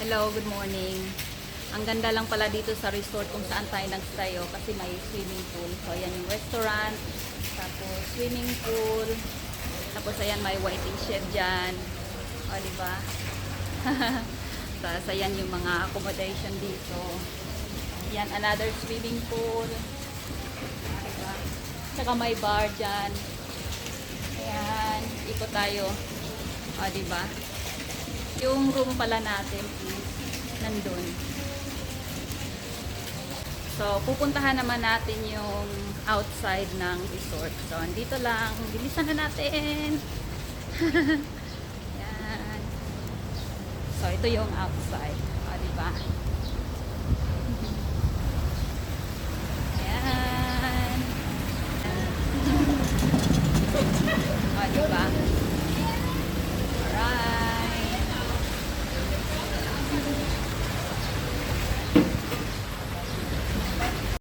Hello, good morning. Ang ganda lang pala dito sa resort kung saan tayo nagstayo kasi may swimming pool. So, ayan yung restaurant, tapos swimming pool, tapos ayan may waiting shed dyan. O, di ba? tapos ayan yung mga accommodation dito. Yan, another swimming pool. O, di ba? Tsaka may bar dyan. Ayan, ikot tayo. O, di ba? Yung room pala natin is nandun. So, pupuntahan naman natin yung outside ng resort. So, andito lang. Bilisan na natin. Yan. So, ito yung outside. O, diba? Yan. O, diba?